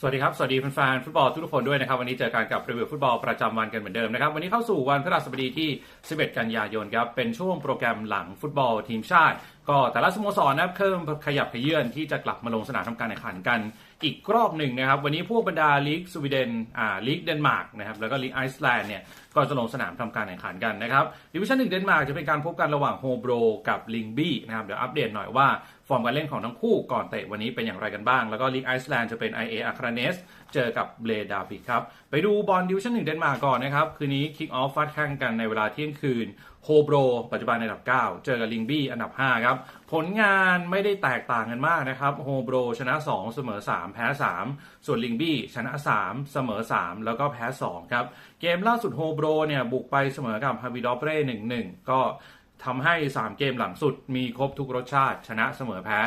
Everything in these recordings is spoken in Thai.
สวัสดีครับ สวัสดีแฟนๆฟุตบอลทุกคนด้วยนะครับ วันนี้เจอกันกับรีวิวฟุตบอลประจำวันกันเหมือนเดิมนะครับ วันนี้เข้าสู่วันพฤหัสบดีที่ 11 กันยายนครับ เป็นช่วงโปรแกรมหลังฟุตบอลทีมชาติ ก็แต่ละสโมสรนะครับเพิ่มขยับขยื่นที่จะกลับมาลงสนามทำการแข่งขันกันอีกรอบหนึ่งนะครับ วันนี้พวกบรรดาลีกสวีเดนอ่าลีกเดนมาร์กนะครับแล้วก็ลีกไอซ์แลนด์เนี่ยก็จะลงสนามทำการแข่งขันกันนะครับดิวิชั่นหนึ่งเดนมาร์กจะเป็นการพบกันระหว่างโฮโบรกับลิงบี้นะครับเดี๋ยวอัปเดตหน่อยว่าฟอร์มการเล่นของทั้งคู่ก่อนเตะวันนี้เป็นอย่างไรกันบ้าง แล้วก็ลีกไอซ์แลนด์จะเป็น IA อาคราเนสเจอกับเบลดาบิกครับ ไปดูบอลดิวิชั่นหนึ่งเดนมาร์กก่อนนะครับ คืนนี้คิกออฟฟาดแข่งกันในเวลาเที่ยงคืน โฮโบรปัจจุบันในอันดับ 9 เจอกับลิงบี้อันดับ 5 ครับ ผลงานไม่ได้แตกต่างกันมากนะครับโฮโบรชนะ 2 เสมอ 3 แพ้ 3 ส่วนลิงบี้ชนะ 3 เสมอ 3 แล้วก็แพ้ 2 ครับ เกมล่าสุดโฮโบรเนี่ย บุกไปเสมอกับฮาวิดอเปเร่1-1 ก็ทำให้ 3 เกมหลังสุดมีครบทุกรสชาติชนะเสมอแพ้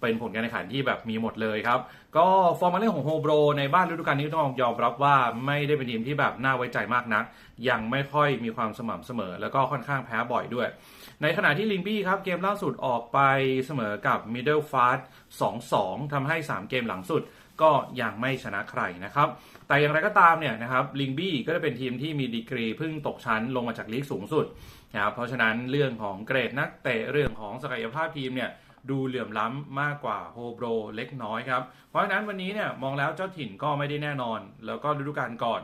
เป็นผลการแข่งขันที่แบบมีหมดเลยครับ ก็ฟอร์มการเล่นของโฮโบรในบ้านฤดูกาลนี้ต้องยอมรับว่าไม่ได้เป็นทีมที่แบบน่าไว้ใจมากนัก ยังไม่ค่อยมีความสม่ำเสมอ แล้วก็ค่อนข้างแพ้บ่อยด้วย ในขณะที่ลิงบี้ครับเกมล่าสุดออกไปเสมอกับมิดเดิลฟาส2-2ทำให้ 3 เกมหลังสุดก็ยังไม่ชนะใครนะครับ แต่อย่างไรก็ตามเนี่ยนะครับลิงบี้ก็จะเป็นทีมที่มีดีกรีเพิ่งตกชั้นลงมาจากลีกสูงสุดนะครับ เพราะฉะนั้นเรื่องของเกรดนักเตะเรื่องของศักยภาพทีมเนี่ย ดูเหลื่อมล้ำมากกว่าโฮโบรเล็กน้อยครับ เพราะฉะนั้นวันนี้เนี่ยมองแล้วเจ้าถิ่นก็ไม่ได้แน่นอน แล้วก็ฤดูกาลก่อน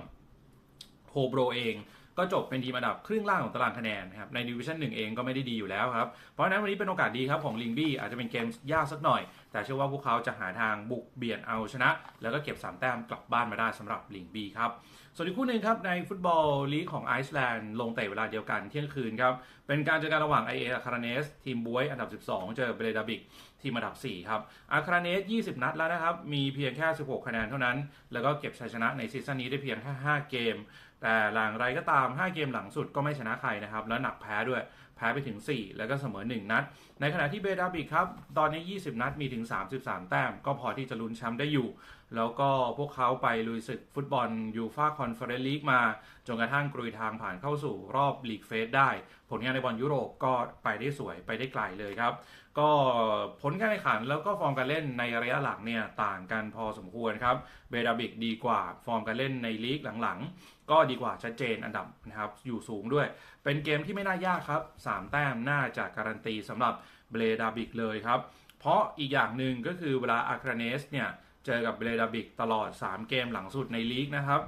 โฮโบรเอง ก็จบเป็นทีมอันดับครึ่งล่างของตารางคะแนนนะครับในดิวิชั่นหนึ่งเองก็ไม่ได้ดีอยู่แล้วครับ เพราะฉะนั้นวันนี้เป็นโอกาสดีครับของลิงบี้อาจจะเป็นเกมยากสักหน่อย แต่เชื่อว่าพวกเขาจะหาทางบุกเบียดเอาชนะ แล้วก็เก็บ 3 แต้มกลับบ้านมาได้สำหรับลิงบี้ครับส่วนอีกคู่หนึ่งครับในฟุตบอลลีกของไอซ์แลนด์ลงเตะเวลาเดียวกันเที่ยงคืนครับเป็นการเจอกันระหว่างไอเออาคาราเนสทีมบวยอันดับ 12 เจอเบรดาบิกทีมอันดับ 4 ครับ อาคาราเนส 20 นัดแล้วนะครับ มีเพียงแค่ 16 คะแนนเท่านั้น แล้วก็เก็บชัยชนะในซีซั่นนี้ได้เพียงแค่ 5 เกม แต่หลังไรก็ตาม 5 เกมหลังสุดก็ไม่ชนะใครนะครับ แล้วหนักแพ้ด้วย พ้ไปถึง 4 แล้วก็เสมอ 1 นัด ในขณะที่เบดาบิกครับ ตอนนี้ 20 นัดมีถึง 33 แต้ม ก็พอที่จะลุ้นแชมป์ได้อยู่ แล้วก็พวกเขาไปลุยศึกฟุตบอลยูฟาคอนเฟอเรนซ์ลีกมา จนกระทั่งกรุยทางผ่านเข้าสู่รอบลีกเฟสได้ ผลงานในบอลยุโรปก็ไปได้สวยไปได้ไกลเลยครับ ก็ผลการแข่งขันแล้วก็ฟอร์มการเล่นในระยะหลังเนี่ยต่างกันพอสมควรครับ เบดาบิกดีกว่าฟอร์มการเล่นในลีกหลังๆ ก็ดีกว่าชัดเจนอันดับนะครับอยู่สูงด้วย เป็นเกมที่ไม่น่ายากครับ3 แต้มน่าจะการันตีสำหรับเบลดาบิกเลยครับ เพราะอีกอย่างหนึ่งก็คือเวลาอาคราเนสเนี่ยเจอกับเบลดาบิกตลอด 3 เกมหลังสุดในลีกนะครับ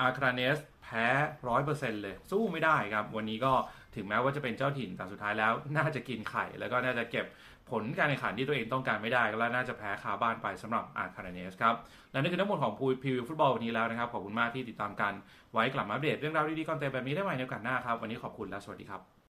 อาคราเนสแพ้ร้อยเปอร์เซ็นต์เลย สู้ไม่ได้ครับ วันนี้ก็ถึงแม้ว่าจะเป็นเจ้าถิ่นแต่สุดท้ายแล้ว น่าจะกินไข่ แล้วก็น่าจะเก็บผลการแข่งขันที่ตัวเองต้องการไม่ได้ แล้วน่าจะแพ้คาบ้านไปสำหรับอาคาราเนสครับ และนี่คือทั้งหมดของพูพิวฟุตบอลวันนี้แล้วนะครับ ขอบคุณมากที่ติดตามกัน ไว้กลับมาอัปเดตเรื่องราวดีๆก่อนเตะแบบนี้ได้ใหม่ในโอกาสหน้าครับ วันนี้ขอบคุณและสวัสดีครับ